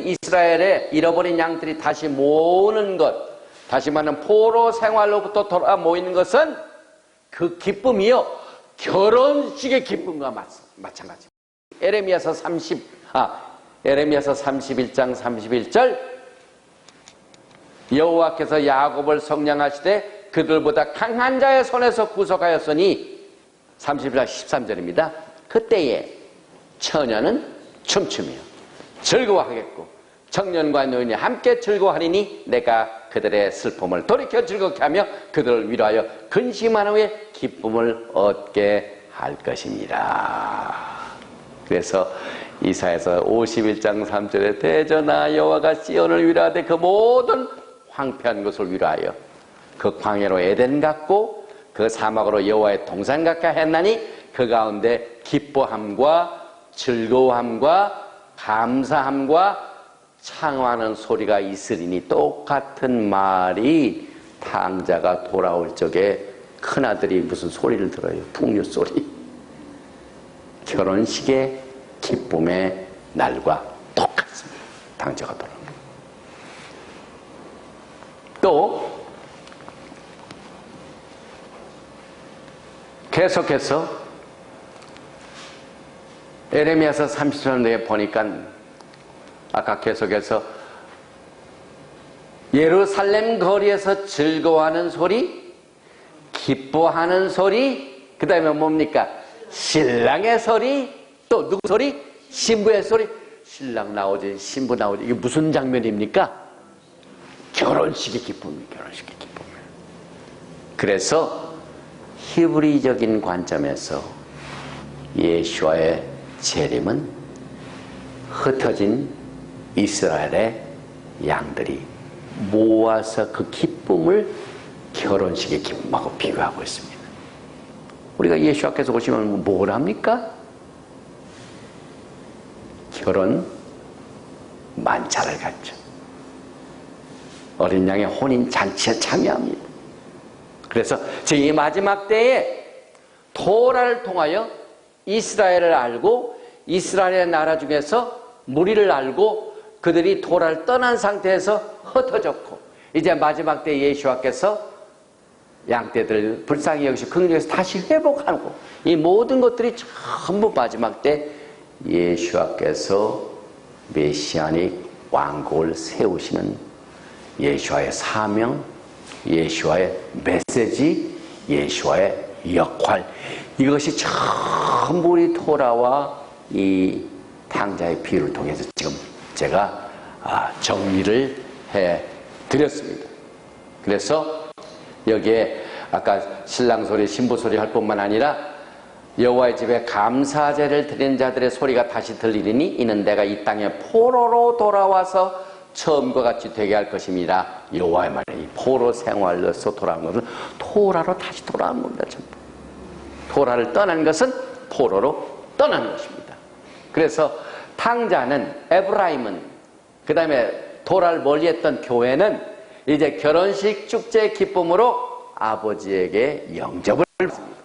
이스라엘의 잃어버린 양들이 다시 모으는 것, 다시 말하면 포로 생활로부터 돌아 모이는 것은 그 기쁨이요. 결혼식의 기쁨과 마찬가지. 에레미야서 30, 아 에레미야서 31장 31절. 여호와께서 야곱을 성량하시되 그들보다 강한 자의 손에서 구속하였으니 31장 13절입니다. 그때에 처녀는 춤추며 즐거워하겠고 청년과 노인이 함께 즐거워하리니 내가 그들의 슬픔을 돌이켜 즐겁게 하며 그들을 위로하여 근심한 후에 기쁨을 얻게 할 것입니다. 그래서 이사에서 51장 3절에 대전아 여호와가 시온을 위로하되 그 모든 황폐한 것을 위로하여 그 광야로 에덴 같고 그 사막으로 여호와의 동산 같게 했나니 그 가운데 기뻐함과 즐거움과 감사함과 창화하는 소리가 있으리니 똑같은 말이 탕자가 돌아올 적에 큰아들이 무슨 소리를 들어요? 풍류 소리. 결혼식의 기쁨의 날과 똑같습니다. 탕자가 돌아오는 또 계속해서 에레미야서 30절에 보니까 아까 계속해서 예루살렘 거리에서 즐거워하는 소리, 기뻐하는 소리, 그 다음에 뭡니까? 신랑의 소리, 또 누구 소리? 신부의 소리. 신랑 나오지, 신부 나오지. 이게 무슨 장면입니까? 결혼식의 기쁨이, 결혼식의 기쁨. 그래서 히브리적인 관점에서 예수와의 재림은 흩어진 이스라엘의 양들이 모아서 그 기쁨을 결혼식의 기쁨하고 비교하고 있습니다. 우리가 예수 앞에서 오시면 뭘 합니까? 결혼 만찬을 갖죠. 어린 양의 혼인 잔치에 참여합니다. 그래서 제2 마지막 때에 토라를 통하여 이스라엘을 알고 이스라엘의 나라 중에서 무리를 알고 그들이 토라를 떠난 상태에서 흩어졌고 이제 마지막 때 예수와께서 양떼들을 불쌍히 여기시 긍정에서 다시 회복하고 이 모든 것들이 전부 마지막 때 예수와께서 메시아닉 왕국을 세우시는 예수와의 사명, 예수와의 메시지, 예수와의 역할 이것이 전부 우리 토라와 이 탕자의 비유를 통해서 지금 제가 아, 정리를 해 드렸습니다. 그래서 여기에 아까 신랑 소리, 신부 소리 할 뿐만 아니라 여호와의 집에 감사제를 드리는 자들의 소리가 다시 들리리니 이는 내가 이 땅에 포로로 돌아와서 처음과 같이 되게 할 것입니다. 여호와의 말이 포로 생활로서 돌아온 것은 토라로 다시 돌아온 겁니다. 전 부. 토라를 떠난 것은 포로로 떠난 것입니다. 그래서 탕자는 에브라임은 그 다음에 토라를 멀리 했던 교회는 이제 결혼식 축제 기쁨으로 아버지에게 영접을 받습니다.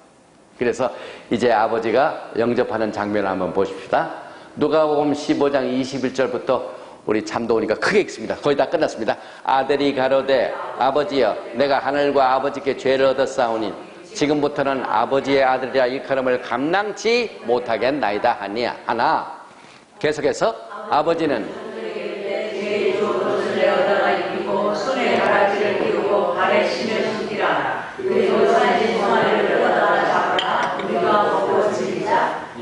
그래서 이제 아버지가 영접하는 장면을 한번 보십시다. 누가복음 15장 21절부터 우리 잠도우니까 크게 읽습니다. 거의 다 끝났습니다. 아들이 가로되 아버지여 내가 하늘과 아버지께 죄를 얻었사오니 지금부터는 아버지의 아들이라 일컬음을 감당치 못하겠나이다 하니야 하나 계속해서 아버지는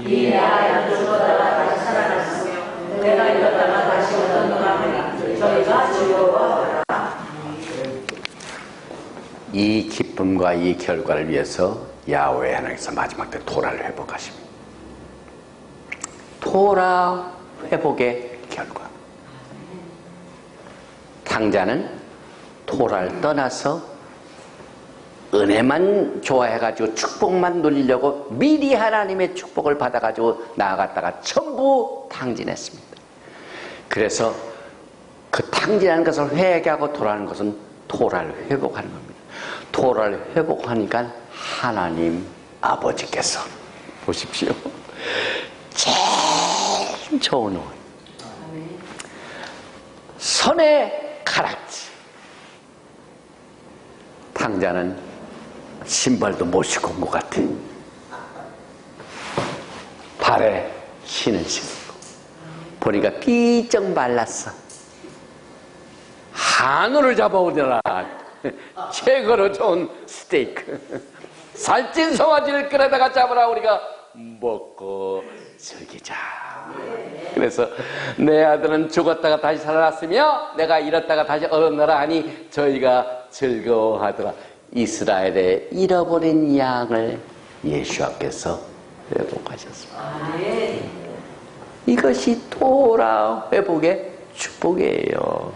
이 아이가 죽어다가 다시 살아났으며 내가 잃었다가 다시 얻었노라 하니 저희가 즐거워하라 이 기쁨과 이 결과를 위해서 야훼 하나님께서 마지막 때 토라를 회복하십니다. 토라 회복의 결과. 탕자는 토라를 떠나서 은혜만 좋아해가지고 축복만 누리려고 미리 하나님의 축복을 받아가지고 나아갔다가 전부 탕진했습니다. 그래서 그 탕진하는 것을 회개하고 돌아가는 것은 토라를 회복하는 겁니다. 토라를 회복하니까 하나님 아버지께서 보십시오. 제일 좋은 원. 선의 가락지. 탕자는 신발도 못 신고 온 것 같아. 발에 신을 신고. 보니까 삐쩍 말랐어. 한우를 잡아오더라. 최고로 좋은 스테이크. 살찐 송아지를 끌어다가 잡으라 우리가 먹고 즐기자. 그래서 내 아들은 죽었다가 다시 살아났으며 내가 잃었다가 다시 얻었노라 하니 저희가 즐거워하더라. 이스라엘의 잃어버린 양을 예수께서 회복하셨습니다. 이것이 토라 회복의 축복이에요.